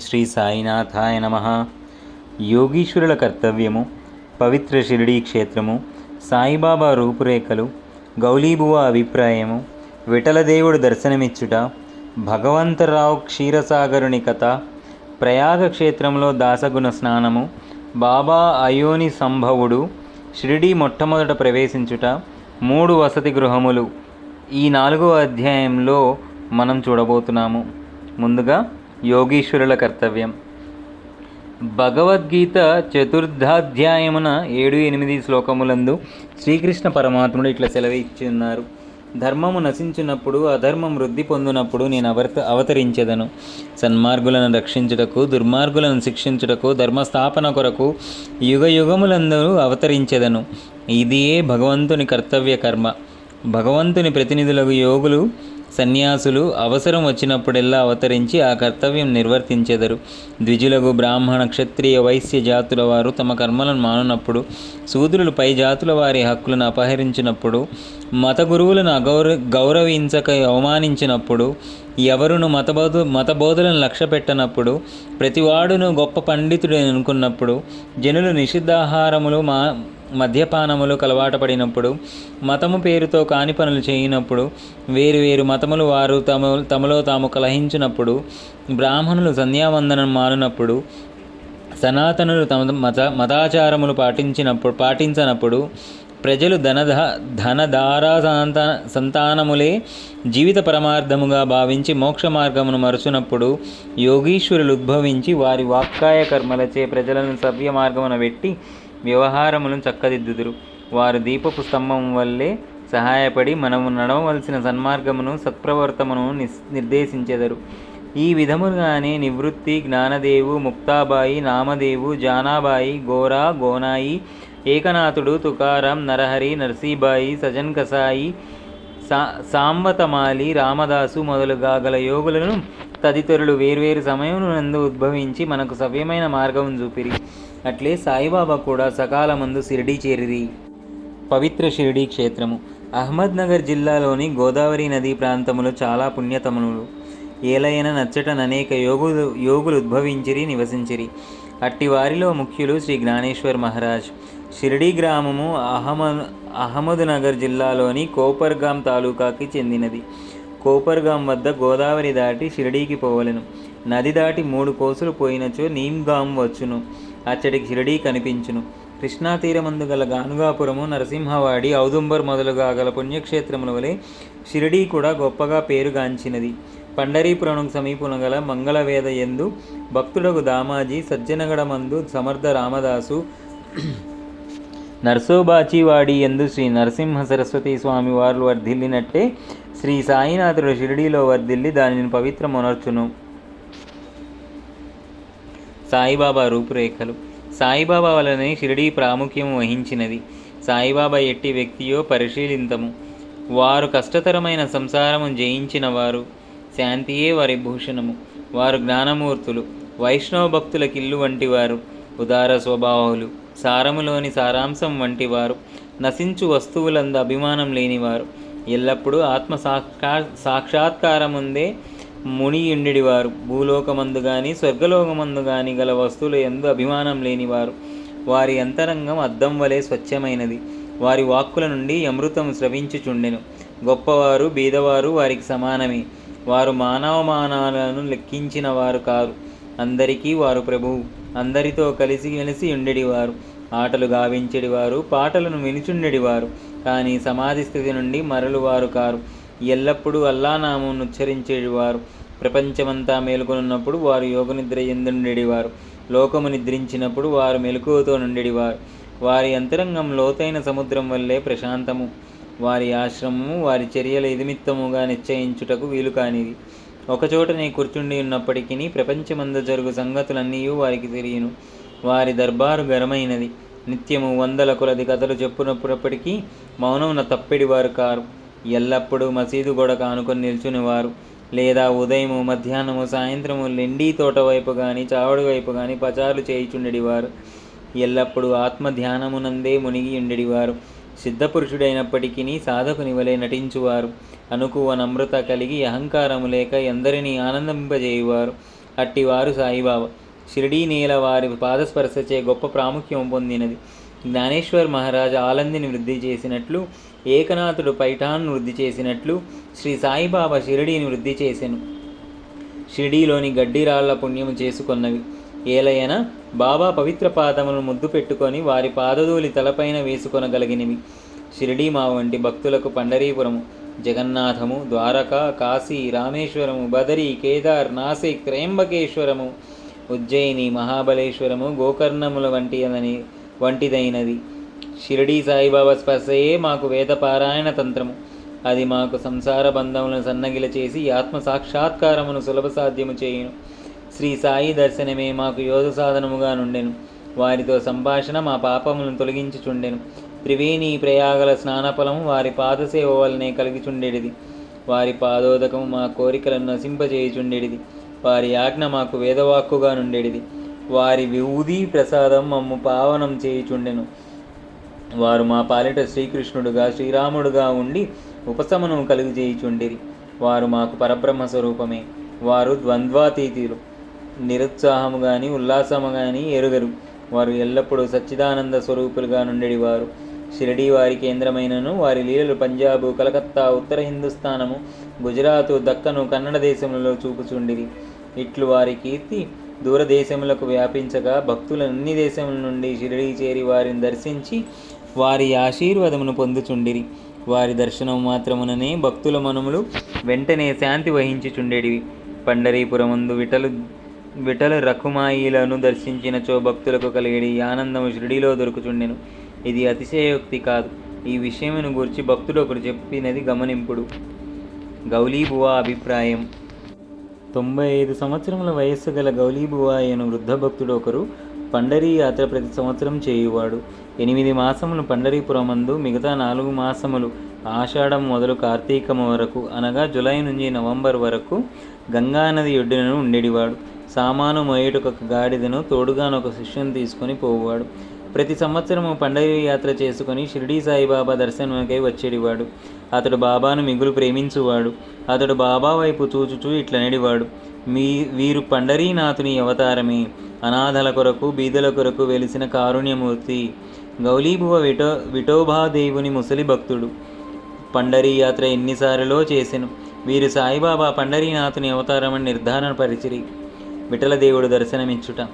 శ్రీ సాయినాథాయ నమ. యోగీశ్వరుల కర్తవ్యము పవిత్ర షిరిడీ క్షేత్రము సాయిబాబా రూపురేఖలు గౌలీబువ అభిప్రాయము విఠలదేవుడు దర్శనమిచ్చుట భగవంతరావు క్షీరసాగరుని కథ ప్రయాగ క్షేత్రంలో దాసగుణ స్నానము బాబా అయోని సంభవుడు షిరిడీ మొట్టమొదట ప్రవేశించుట మూడు వసతి గృహములు. ఈ నాలుగో అధ్యాయంలో మనం చూడబోతున్నాము. ముందుగా యోగీశ్వరుల కర్తవ్యం. భగవద్గీత చతుర్థాధ్యాయమున ఏడు ఎనిమిది శ్లోకములందు శ్రీకృష్ణ పరమాత్ముడు ఇట్లా సెలవిచ్చున్నారు ధర్మము నశించినప్పుడు అధర్మం వృద్ధి పొందినప్పుడు నేను అవత అవతరించెదను. సన్మార్గులను రక్షించుటకు దుర్మార్గులను శిక్షించుటకు ధర్మస్థాపన కొరకు యుగ యుగములందరూ అవతరించదను. ఇదియే భగవంతుని కర్తవ్య కర్మ. భగవంతుని ప్రతినిధులకు యోగులు సన్యాసులు అవసరం వచ్చినప్పుడెల్లా అవతరించి ఆ కర్తవ్యం నిర్వర్తించెదరు. ద్విజులకు బ్రాహ్మణ క్షత్రియ వైశ్య జాతుల వారు తమ కర్మలను మానునప్పుడు శూద్రులు పై జాతుల వారి హక్కులను అపహరించినప్పుడు మత గురువులను అగౌర గౌరవించక అవమానించినప్పుడు ఎవరును మతబోధ మతబోధలను లక్ష్య పెట్టనప్పుడు ప్రతివాడును గొప్ప పండితుడు అనుకున్నప్పుడు జనులు నిషిద్ధాహారములు మా మద్యపానములు అలవాటు పడినప్పుడు మతము పేరుతో కాని పనులు చేయనప్పుడు వేరు వేరు మతములు వారు తమ తమలో తాము కలహించినప్పుడు బ్రాహ్మణులు సంధ్యావందనం మారినప్పుడు సనాతనులు తమ మత మతాచారములు పాటించినప్పుడు పాటించనప్పుడు ప్రజలు ధనధ ధనధారా సంతా సంతానములే జీవిత పరమార్థముగా భావించి మోక్ష మార్గమును మరుచునప్పుడు యోగీశ్వరులు ఉద్భవించి వారి వాక్కాయ కర్మలచే ప్రజలను సవ్య మార్గమున పెట్టి వ్యవహారములను చక్కదిద్దుదురు. వారు దీపపు స్తంభం వల్లే సహాయపడి మనము నడవవలసిన సన్మార్గమును సత్ప్రవర్తమును నిస్ నిర్దేశించెదరు. ఈ విధముగానే నివృత్తి జ్ఞానదేవు ముక్తాబాయి నామదేవు జానాబాయి గోరా గోనాయి ఏకనాథుడు తుకారం నరహరి నర్సీబాయి సజన్ కసాయి సా సాంబతమాలి రామదాసు మొదలుగా గల యోగులను తదితరులు వేర్వేరు సమయం నందు ఉద్భవించి మనకు సవ్యమైన మార్గం చూపిరి. అట్లే సాయిబాబా కూడా సకాలమందు షిరిడీ చేరిరి. పవిత్ర షిరిడీ క్షేత్రము. అహ్మద్నగర్ జిల్లాలోని గోదావరి నదీ ప్రాంతములో చాలా పుణ్యతములు. ఏలైన నచ్చటన అనేక యోగులు యోగులు ఉద్భవించిరి నివసించిరి. అట్టి వారిలో ముఖ్యులు శ్రీ జ్ఞానేశ్వర్ మహారాజ్. షిరిడీ గ్రామము అహమ అహ్మద్నగర్ జిల్లాలోని కోపర్గాం తాలూకాకి చెందినది. కోపర్గాం వద్ద గోదావరి దాటి షిరిడీకి పోవలెను. నది దాటి మూడు కోసులు పోయినచో నీమ్గాం వచ్చును. అచ్చడికి షిరిడీ కనిపించును. కృష్ణా తీరమందు గల గానుగాపురము నరసింహవాడి ఔదుంబర్ మొదలుగా గల పుణ్యక్షేత్రముల వలె షిరిడీ కూడా గొప్పగా పేరుగాంచినది. పండరీపురం సమీపున గల మంగళవేద ఎందు భక్తుడకు దామాజీ సజ్జనగడమందు సమర్థ రామదాసు నర్సోబాచివాడి ఎందు శ్రీ నరసింహ సరస్వతి స్వామి వారు వర్ధిల్లినట్టే శ్రీ సాయినాథుడు షిరిడీలో వర్ధిల్లి దానిని పవిత్రమునర్చును. సాయిబాబా రూపురేఖలు. సాయిబాబా వలనే షిరిడీ ప్రాముఖ్యం వహించినది. సాయిబాబా ఎట్టి వ్యక్తియో పరిశీలింతము. వారు కష్టతరమైన సంసారము జయించిన వారు శాంతియే వారి భూషణము. వారు జ్ఞానమూర్తులు. వైష్ణవ భక్తులకిల్లు వంటివారు. ఉదార స్వభావాలు. సారములోని సారాంశం వంటివారు. నశించు వస్తువులందు అభిమానం లేనివారు. ఎల్లప్పుడూ ఆత్మ సాక్షా సాక్షాత్కారముందే మునియుండివారు భూలోకమందు గాని స్వర్గలోకమందు గాని గల వస్తువుల ఎందు అభిమానం లేనివారు. వారి అంతరంగం అద్దం వలె స్వచ్ఛమైనది. వారి వాక్కుల నుండి అమృతం స్రవించుచుండెను. గొప్పవారు బీదవారు వారికి సమానమే. వారు మానవమానాలను లెక్కించిన వారు కారు అందరికీ వారు ప్రభువు. అందరితో కలిసి మెలిసి ఉండేడివారు ఆటలు గావించడివారు పాటలను వినుచుండెడివారు. కానీ సమాధి స్థితి నుండి మరలువారు కారు. ఎల్లప్పుడూ అల్లానామం ఉచ్చరించేవారు. ప్రపంచమంతా మేలుకొనున్నప్పుడు వారు యోగనిద్ర ఎందుండేవారు లోకము నిద్రించినప్పుడు వారు మెలకువతో నుండేవారు వారి అంతరంగం లోతైన సముద్రం వల్లే ప్రశాంతము. వారి ఆశ్రమము వారి చర్యల ఇదిమిత్తముగా నిశ్చయించుటకు వీలు కానిది ఒకచోటనే కూర్చుండి ఉన్నప్పటికీ ప్రపంచమంద జరుగు సంగతులన్నీ వారికి తెలియను. వారి దర్బారు గరమైనది నిత్యము వందల కొలది కథలు చెప్పునప్పుడప్పటికీ మౌనమున తప్పెడివారు కారు. ఎల్లప్పుడూ మసీదు గొడక కానుకొని నిల్చునేవారు. లేదా ఉదయము మధ్యాహ్నము సాయంత్రము లెండి తోట వైపు కానీ చావడి వైపు కానీ పచారులు చేయుచుండెడివారు. ఎల్లప్పుడూ ఆత్మ ధ్యానమునందే మునిగి ఉండెడివారు సిద్ధపురుషుడైనప్పటికీ సాధకుని వలె నటించువారు. అనుకువ నమ్రత కలిగి అహంకారము లేక ఎందరినీ ఆనందింపజేయువారు. అట్టివారు సాయిబాబా. షిరిడీ నేల వారి పాదస్పర్శచే గొప్ప ప్రాముఖ్యం పొందినది. జ్ఞానేశ్వర్ మహారాజ్ ఆలందిని వృద్ధి చేసినట్లు ఏకనాథుడు పైఠాన్ను వృద్ధి చేసినట్లు శ్రీ సాయిబాబా షిరిడీని వృద్ధి చేసెను. షిరిడీలోని గడ్డిరాళ్ళ పుణ్యము చేసుకొన్నవి. ఏలయన బాబా పవిత్ర పాదములను ముద్దు పెట్టుకొని వారి పాదధూలి తలపైన వేసుకొనగలిగినవి. షిరిడీ మా వంటి భక్తులకు పండరీపురము. జగన్నాథము ద్వారక కాశీ రామేశ్వరము బదరి కేదార్ నాసిక్ త్రయంబకేశ్వరము ఉజ్జయిని మహాబలేశ్వరము గోకర్ణముల వంటి వంటిదైనది. షిరిడీ సాయిబాబా స్పర్శయే మాకు వేద పారాయణ తంత్రము. అది మాకు సంసార బంధములను సన్నగిల చేసి ఆత్మ సాక్షాత్కారమును సులభ సాధ్యము చేయును. శ్రీ సాయి దర్శనమే మాకు యోగ సాధనముగా నుండెను. వారితో సంభాషణ మా పాపములను తొలగించుచుండెను త్రివేణి ప్రయాగల స్నానఫలము వారి పాదసేవ వలనే కలిగిచుండెడిది. వారి పాదోదకము మా కోరికలను నశింపజేయుచుండెడిది. వారి ఆజ్ఞ మాకు వేదవాక్కుగా నుండెడిది. వారి విభూది ప్రసాదం మమ్ము పావనం చేయుచుండెను. వారు మా పాలిట శ్రీకృష్ణుడుగా శ్రీరాముడుగా ఉండి ఉపశమనం కలుగజేయుచుండిరి. వారు మాకు పరబ్రహ్మ స్వరూపమే. వారు ద్వంద్వాతీతులు. నిరుత్సాహము కానీ ఉల్లాసము కానీ ఎరుగరు. వారు ఎల్లప్పుడూ సచ్చిదానంద స్వరూపులుగా నుండి వారు షిరిడీ వారి కేంద్రమైనను వారి లీలలు పంజాబు కలకత్తా ఉత్తర హిందుస్థానము గుజరాతు దక్కను కన్నడ దేశములలో చూపుచుండిరి. ఇట్లు వారి కీర్తి దూరదేశములకు వ్యాపించగా భక్తులు అన్ని దేశముల నుండి షిరిడీ చేరి వారిని దర్శించి వారి ఆశీర్వాదమును పొందుచుండిరి. వారి దర్శనం మాత్రముననే భక్తుల మనములు వెంటనే శాంతి వహించుచుండేటివి పండరీపురమందు విటలు విటల రకుమాయిలను దర్శించినచో భక్తులకు కలిగేది ఆనందము షిరిడిలో దొరుకుచుండెను. ఇది అతిశయోక్తి కాదు. ఈ విషయమును గురించి భక్తుడు ఒకరు చెప్పినది గమనింపుడు. గౌలీబువ అభిప్రాయం. తొంభై ఐదు సంవత్సరముల వయస్సు గల గౌలీబువ అయిన వృద్ధ భక్తుడు ఒకరు పండరీ యాత్ర ప్రతి సంవత్సరం చేయువాడు. ఎనిమిది మాసములు పండరీపురమందు మిగతా నాలుగు మాసములు ఆషాఢం మొదలు కార్తీకము వరకు అనగా జులై నుంచి నవంబర్ వరకు గంగానది ఒడ్డునను ఉండేడివాడు. సామాను మోయేటొక గాడిదను తోడుగాను ఒక శిష్యుని తీసుకొని పోవాడు ప్రతి సంవత్సరము పండగ యాత్ర చేసుకుని షిరిడీ సాయిబాబా దర్శనముకై వచ్చేడివాడు. అతడు బాబాను మిగులు ప్రేమించువాడు. అతడు బాబా వైపు చూచుచూ ఇట్లనడివాడు. మీ వీరు పండరీనాథుని అవతారమే. అనాథల కొరకు బీదల కొరకు వెలిసిన కారుణ్యమూర్తి గౌలీభువ విటో విఠోభాదేవుని ముసలి భక్తుడు. పండరీ యాత్ర ఎన్నిసార్లో చేసెను. వీరు సాయిబాబా పండరీనాథుని అవతారమని నిర్ధారణ పరిచిరి. విఠలదేవుడు దర్శనమిచ్చుట.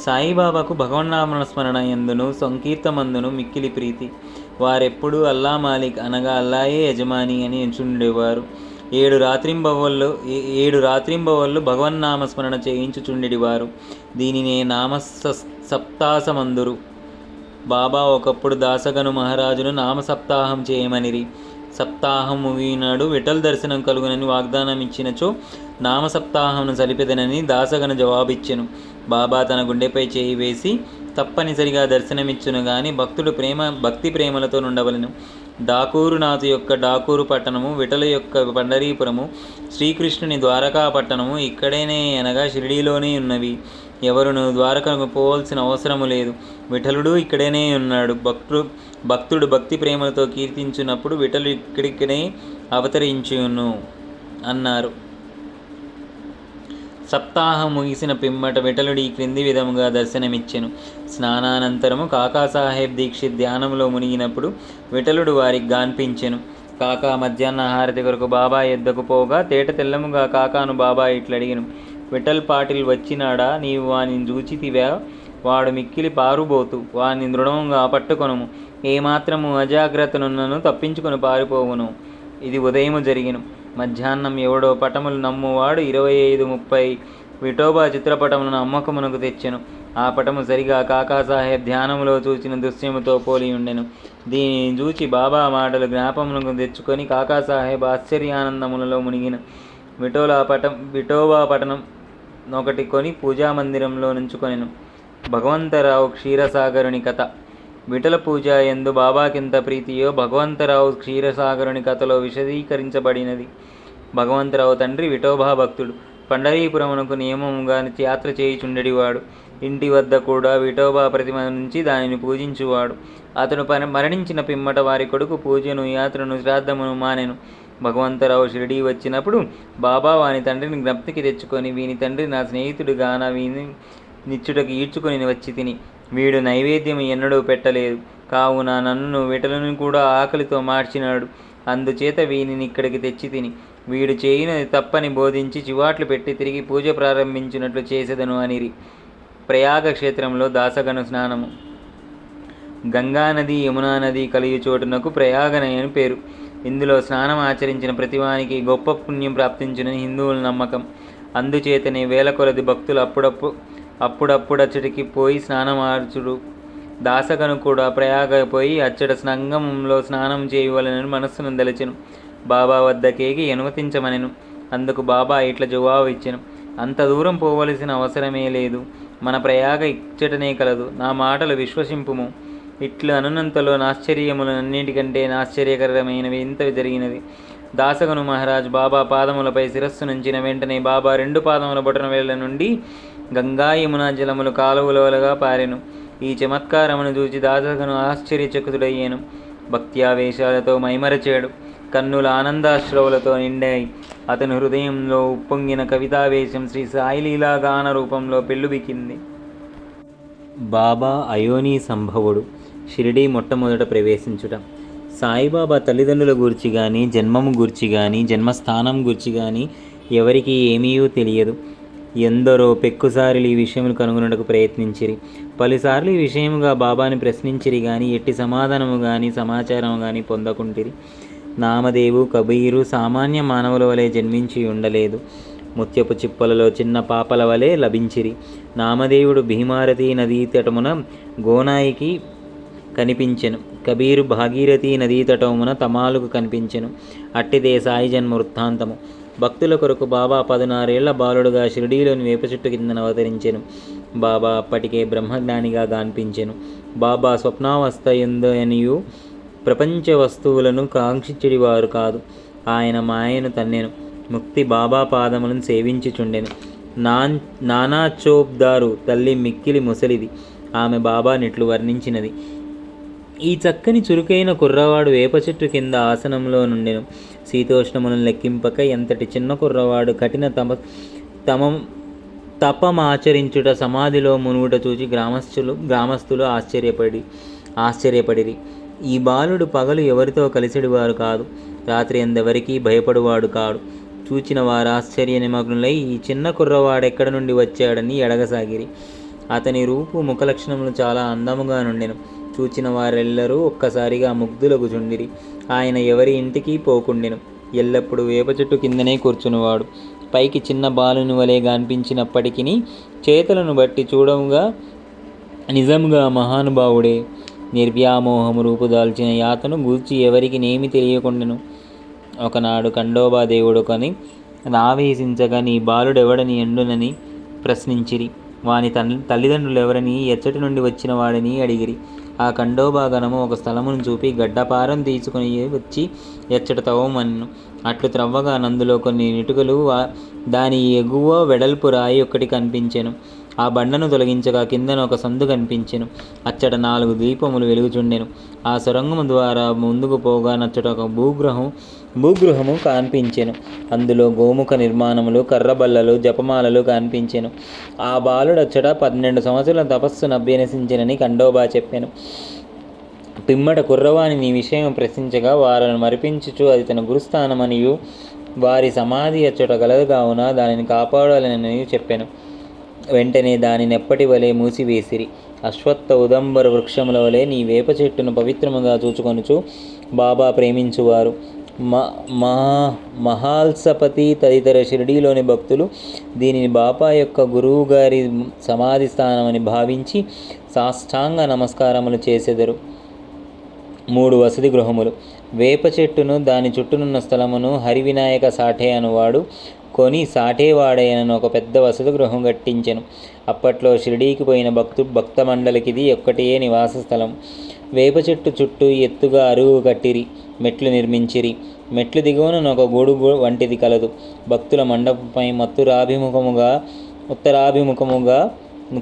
సాయిబాబాకు భగవన్నామన స్మరణ ఎందును సంకీర్తమందును మిక్కిలి ప్రీతి. వారెప్పుడూ అల్లా మాలిక్ అనగా అల్లాయే యజమాని అని ఎంచుండేవారు ఏడు రాత్రింబవళ్ళు ఏ- ఏడు రాత్రింబవళ్ళు భగవన్నామస్మరణ చేయించుచుండి చేయించుచుండెడివారు దీనినే నామ సప్తాసమందురు. బాబా ఒకప్పుడు దాసగను మహారాజును నామ సప్తాహం చేయమనిరి. సప్తాహం ముగినాడు విఠల్ దర్శనం కలుగునని వాగ్దానం ఇచ్చినచో నామ సప్తాహంను సలిపెదనని దాసగను జవాబిచ్చెను. బాబా తన గుండెపై చేయి వేసి తప్పనిసరిగా దర్శనమిచ్చును గాని భక్తుడు ప్రేమ భక్తి ప్రేమలతో నుండవలెను. డాకూరునాథు యొక్క డాకూరు పట్టణము విఠల యొక్క పండరీపురము శ్రీకృష్ణుని ద్వారకా పట్టణము ఇక్కడేనే అనగా షిరిడీలోనే ఉన్నవి. ఎవరును ద్వారకకు పోవాల్సిన అవసరము లేదు. విఠలుడు ఇక్కడేనే ఉన్నాడు. భక్తుడు భక్తుడు భక్తి ప్రేమలతో కీర్తించినప్పుడు విఠలు ఇక్కడిక్కడే అవతరించును అన్నారు. సప్తాహం ముగిసిన పిమ్మట విఠలుడి క్రింది విధముగా దర్శనమిచ్చెను. స్నానానంతరము కాకాసాహెబ్ దీక్షిత్ ధ్యానంలో మునిగినప్పుడు విఠలుడు వారికి గాన్పించెను. కాకా మధ్యాహ్న హారతి కొరకు బాబా ఎద్దకు పోగా తేట తెల్లముగా కాకాను బాబా ఇట్లడిగిను. విఠల్ పాటిల్ వచ్చినాడా? నీవు వాని చూచితివా వాడు మిక్కిలి పారుబోతు. వాని దృఢముగా పట్టుకొనుము. ఏమాత్రము అజాగ్రత్తనున్నను తప్పించుకొని పారిపోవును. ఇది ఉదయము జరిగిను. మధ్యాహ్నం ఎవడో పటములు నమ్మువాడు ఇరవై ఐదు ముప్పై విఠోబా చిత్రపటములను అమ్మకమునకు తెచ్చెను. ఆ పటము సరిగా కాకాసాహెబ్ ధ్యానములో చూచిన దృశ్యముతో పోలి ఉండెను. దీనిని చూచి బాబా మాటలు జ్ఞాపమునకు తెచ్చుకొని కాకాసాహెబ్ ఆశ్చర్యానందములలో మునిగిన విఠోలా పటం విఠోబా పటనం ఒకటి కొని పూజా మందిరంలో నుంచుకొనెను. భగవంతరావు క్షీరసాగరుని కథ. విఠల పూజ ఎందు బాబాకింత ప్రీతియో భగవంతరావు క్షీరసాగరుని కథలో విశదీకరించబడినది. భగవంతరావు తండ్రి విఠోబా భక్తుడు. పండరీపురమునకు నియమముగా యాత్ర చేయుచుండెడివాడు. ఇంటి వద్ద కూడా విఠోబా ప్రతిమ నుంచి దానిని పూజించువాడు. అతను పని మరణించిన పిమ్మట వారి కొడుకు పూజను యాత్రను శ్రాద్ధమును మానెను. భగవంతరావు షిరిడీ వచ్చినప్పుడు బాబా వాని తండ్రిని జ్ఞప్తికి తెచ్చుకొని వీని తండ్రి నా స్నేహితుడుగాన వీని నిచ్చుటకు ఈడ్చుకొని వచ్చి తిని. వీడు నైవేద్యం ఎన్నడూ పెట్టలేదు. కావున నన్ను విటలను కూడా ఆకలితో మార్చినాడు. అందుచేత వీనిని ఇక్కడికి తెచ్చి తిని. వీడు చేయినది తప్పని బోధించి చివాట్లు పెట్టి తిరిగి పూజ ప్రారంభించినట్లు చేసేదను అనిరి. ప్రయాగ క్షేత్రంలో దాసగను స్నానము. గంగా నది యమునా నది కలియు చోటునకు ప్రయాగనని అని పేరు. ఇందులో స్నానం ఆచరించిన ప్రతివానికి గొప్ప పుణ్యం ప్రాప్తించునని హిందువుల నమ్మకం. అందుచేతనే వేల కొలది భక్తులు అప్పుడప్పుడు అప్పుడప్పుడు అచ్చటికి పోయి స్నానం ఆర్చుడు దాసగను కూడా ప్రయాగ పోయి అచ్చట సంగమంలో స్నానం చేయవలనని మనస్సును దలచెను బాబా వద్దకేగి అనుమతించమనెను. అందుకు బాబా ఇట్ల జవాబు ఇచ్చెను. అంత దూరం పోవలసిన అవసరమే లేదు. మన ప్రయాగ ఇచ్చటనే కలదు. నా మాటలు విశ్వసింపుము. ఇట్లు అనునంతలో నాశ్చర్యములన్నిటికంటే నాశ్చర్యకరమైనవి ఇంత జరిగినది దాసగను మహారాజ్ బాబా పాదములపై శిరస్సు నుంచిన వెంటనే బాబా రెండు పాదముల బొటన వేళ్ళ నుండి గంగా యమున జలములు కాలువలుగా పారెను. ఈ చమత్కారమును చూచి దాసగను ఆశ్చర్యచకుతుడయ్యాను. భక్త్యావేశాలతో మైమరచాడు. కన్నుల ఆనందాశ్రవులతో నిండాయి. అతని హృదయంలో ఉప్పొంగిన కవితావేశం శ్రీ సాయిలీలా గాన రూపంలో పెళ్ళుబికింది. బాబా అయోని సంభవుడు. షిరిడీ మొట్టమొదట ప్రవేశించుట. సాయిబాబా తల్లిదండ్రుల గురించి కానీ జన్మము గురించి కానీ జన్మస్థానం గురించి కానీ ఎవరికి ఏమీయూ తెలియదు. ఎందరో పెక్కుసార్లు ఈ విషయములు కనుగొనటకు ప్రయత్నించిరి. పలుసార్లు ఈ విషయముగా బాబాని ప్రశ్నించిరి కానీ ఎట్టి సమాధానము కానీ సమాచారము కానీ పొందకుంటిరి. నామదేవు కబీరు సామాన్య మానవుల వలె జన్మించి ఉండలేదు. ముత్యపు చిప్పలలో చిన్న పాపల వలె లభించిరి. నామదేవుడు భీమారతి నదీ తటమున గోనాయికి కనిపించెను. కబీరు భాగీరథి నదీ తటమున తమాలుకు కనిపించెను. అట్టిదే సాయి జన్మ వృత్తాంతము. భక్తుల కొరకు బాబా పదునారేళ్ళ బాలుడుగా షిరిడీలోని వేప చెట్టు కిందన అవతరించెను. బాబా అప్పటికే బ్రహ్మజ్ఞానిగా గాన్పించెను. బాబా స్వప్నావస్థ ఎందనియు ప్రపంచ వస్తువులను కాంక్షించడివారు కాదు. ఆయన మాయను తన్నెను. ముక్తి బాబా పాదములను సేవించుచుండెను. నాన్ నానా చోబ్దారు తల్లి మిక్కిలి ముసలిది. ఆమె బాబా నిట్లు వర్ణించినది. ఈ చక్కని చురుకైన కుర్రవాడు వేప చెట్టు కింద ఆసనంలో నుండెను. శీతోష్ణములను లెక్కింపక ఎంతటి చిన్న కుర్రవాడు కఠిన తమ తమ తపమాచరించుట సమాధిలో మునుగుట చూచి గ్రామస్తులు గ్రామస్తులు ఆశ్చర్యపడి ఆశ్చర్యపడిరి. ఈ బాలుడు పగలు ఎవరితో కలిసిడివారు కాదు. రాత్రి ఎందెవరికీ భయపడువాడు కాడు. చూచిన వారు ఆశ్చర్య నిమగ్నులై ఈ చిన్న కుర్రవాడెక్కడ నుండి వచ్చాడని ఎడగసాగిరి అతని రూపు ముఖ లక్షణములు చాలా అందముగా నుండెను. చూచిన వారెల్లరూ ఒక్కసారిగా ముగ్ధులకు చుండిరి ఆయన ఎవరి ఇంటికి పోకుండెను. ఎల్లప్పుడూ వేప చెట్టు కిందనే కూర్చునివాడు. పైకి చిన్న బాలుని వలె కనిపించినప్పటికీ చేతులను బట్టి చూడంగా నిజంగా మహానుభావుడే. నిర్వ్యామోహము రూపుదాల్చిన యాతను గూర్చి ఎవరికి నేమి తెలియకుండెను. ఒకనాడు ఖండోబా దేవుడు కొని నావేశించగా నీ బాలుడెవడని ఎండునని ప్రశ్నించిరి. వాని తన్ తల్లిదండ్రులు ఎవరని ఎచ్చటి నుండి వచ్చిన వాడని అడిగిరి. ఆ ఖండోబాగణము ఒక స్థలమును చూపి గడ్డపారం తీసుకుని వచ్చి ఎచ్చట తవ్వమన్ను అట్లు త్రవ్వగా నందులో కొన్ని నిటుకలు దాని ఎగువ వెడల్పు రాయి ఒకటి కనిపించెను. ఆ బండను తొలగించగా కిందన ఒక సందు కనిపించెను. అచ్చట నాలుగు దీపములు వెలుగుచుండెను. ఆ సొరంగము ద్వారా ముందుకు పోగా నచ్చట ఒక భూగ్రహం భూగృహము కనిపించెను. అందులో గోముఖ నిర్మాణములు కర్రబల్లలు జపమాలలు కనిపించెను. ఆ బాలుడచ్చట పన్నెండు సంవత్సరాల తపస్సును అభ్యసించినని ఖండోబా చెప్పాను. పిమ్మట కుర్రవాని నీ విషయం ప్రశ్నించగా వారిని మరిపించుచు అది తన గురుస్థానమనియు. వారి సమాధి అచ్చట గలదు కావున దానిని కాపాడాలని చెప్పాను. వెంటనే దానిని ఎప్పటి వలె మూసివేసిరి? అశ్వత్థ ఉదంబర వృక్షముల వలె నీ వేప చెట్టును పవిత్రముగా చూచుకొనుచు బాబా ప్రేమించువారు. మా మా మహాల్సపతి తదితర షిరిడీలోని భక్తులు దీనిని బాపా యొక్క గురువు గారి సమాధి స్థానమని భావించి సాష్టాంగ నమస్కారములు చేసెదరు. మూడు వసతి గృహములు. వేప చెట్టును దాని చుట్టూనున్న స్థలమును హరివినాయక సాఠే అనువాడు కొని సాఠేవాడైనను ఒక పెద్ద వసతి గృహం కట్టించెను. అప్పట్లో షిరిడీకి పోయిన భక్తు భక్త మండలికిది ఒక్కటే నివాస స్థలం వేప చెట్టు చుట్టూ ఎత్తుగా అరుగు కట్టిరి. మెట్లు నిర్మించిరి. మెట్లు దిగువన ఒక గొడుగు వంటిది కలదు. భక్తుల మండపంపై మత్తురాభిముఖముగా ఉత్తరాభిముఖముగా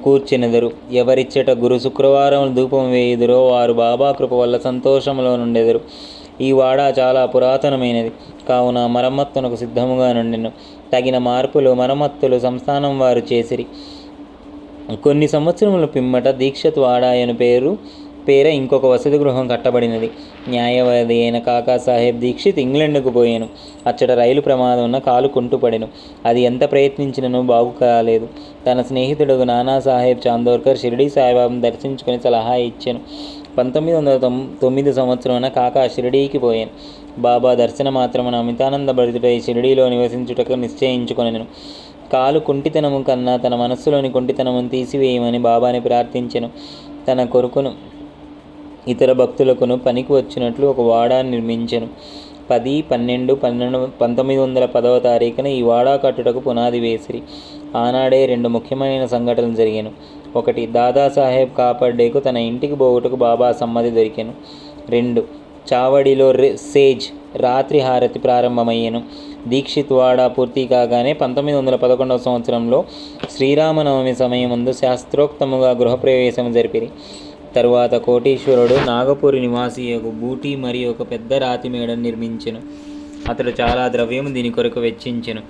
కూర్చెనెదరు. ఎవరిచ్చట గురు శుక్రవారం ధూపం వేయుదురో వారు బాబా కృప వల్ల సంతోషంలో నుండెదరు. ఈ వాడ చాలా పురాతనమైనది. కావున మరమ్మత్తునకు సిద్ధముగా నుండెను. తగిన మార్పులు మరమ్మత్తులు సంస్థానం వారు చేసిరి. కొన్ని సంవత్సరముల పిమ్మట దీక్షత్ వాడాయను పేరు పేర ఇంకొక వసతి గృహం కట్టబడినది. న్యాయవాది అయిన కాకా సాహెబ్ దీక్షిత్ ఇంగ్లండ్కు పోయాను. అచ్చట రైలు ప్రమాదమున కాలు కుంటుపడెను. అది ఎంత ప్రయత్నించినను బాగు కాలేదు. తన స్నేహితుడు నానా సాహెబ్ చాందోర్కర్ షిరిడీ సాయిబాబాను దర్శించుకుని సలహా ఇచ్చాను. పంతొమ్మిది వందల తొమ్ తొమ్మిది సంవత్సరమున కాకా షిరిడీకి పోయాను. బాబా దర్శన మాత్రమున అమితానంద భరితుడై షిరిడీలో నివసించుటకు నిశ్చయించుకొనెను. కాలు కుంటితనము కన్నా తన మనస్సులోని కుంటితనమును తీసివేయమని బాబాని ప్రార్థించెను. తన కొరుకును ఇతర భక్తులకును పనికి వచ్చినట్లు ఒక వాడా నిర్మించెను. పది పన్నెండు పన్నెండు పంతొమ్మిది వందల పదవ తారీఖున ఈ వాడా కట్టుటకు పునాది వేసిరి. ఆనాడే రెండు ముఖ్యమైన సంఘటనలు జరిగాను. ఒకటి దాదాసాహెబ్ కాపాడేకు తన ఇంటికి పోవుటకు బాబా సమ్మతి దొరికాను. రెండు చావడిలో రె సేజ్ రాత్రి హారతి ప్రారంభమయ్యాను. దీక్షిత్ వాడా పూర్తి కాగానే పంతొమ్మిది వందల పదకొండవ సంవత్సరంలో శ్రీరామనవమి సమయమందు శాస్త్రోక్తముగా గృహప్రవేశం జరిపిరి. తరువాత కోటీశ్వరుడు నాగపూరి నివాసి ఒక బూటి మరియు ఒక పెద్ద రాతి మేడను నిర్మించెను. అతడు చాలా ద్రవ్యము దీని కొరకు వెచ్చించెను.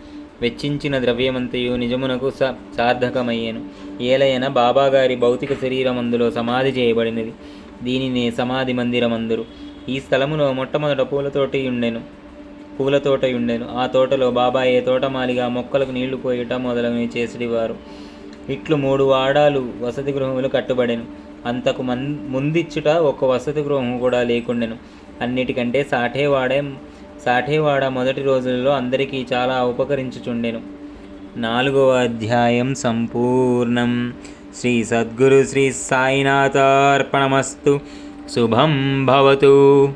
వెచ్చించిన ద్రవ్యమంతయు నిజమునకు స సార్థకమయ్యాను. ఏలయన బాబాగారి భౌతిక శరీరం అందులో సమాధి చేయబడినది. దీనిని సమాధి మందిరం అందరు ఈ స్థలములో మొట్టమొదట పూలతోటి ఉండెను పూల తోట ఉండెను ఆ తోటలో బాబాయే తోటమాలిగా మొక్కలకు నీళ్ళు పోయట మొదలగునవి చేసేవారు ఇట్లు మూడు వాడాలు వసతి గృహములు కట్టుబడెను. అంతకు మన్ ముందిచ్చుట ఒక వసతి గృహం కూడా లేకుండెను. అన్నిటికంటే సాఠేవాడే సాఠేవాడ మొదటి రోజులలో అందరికీ చాలా ఉపకరించుచుండెను. నాలుగవ అధ్యాయం సంపూర్ణం. శ్రీ సద్గురు శ్రీ సాయినాథార్పణమస్తు. శుభం భవతు.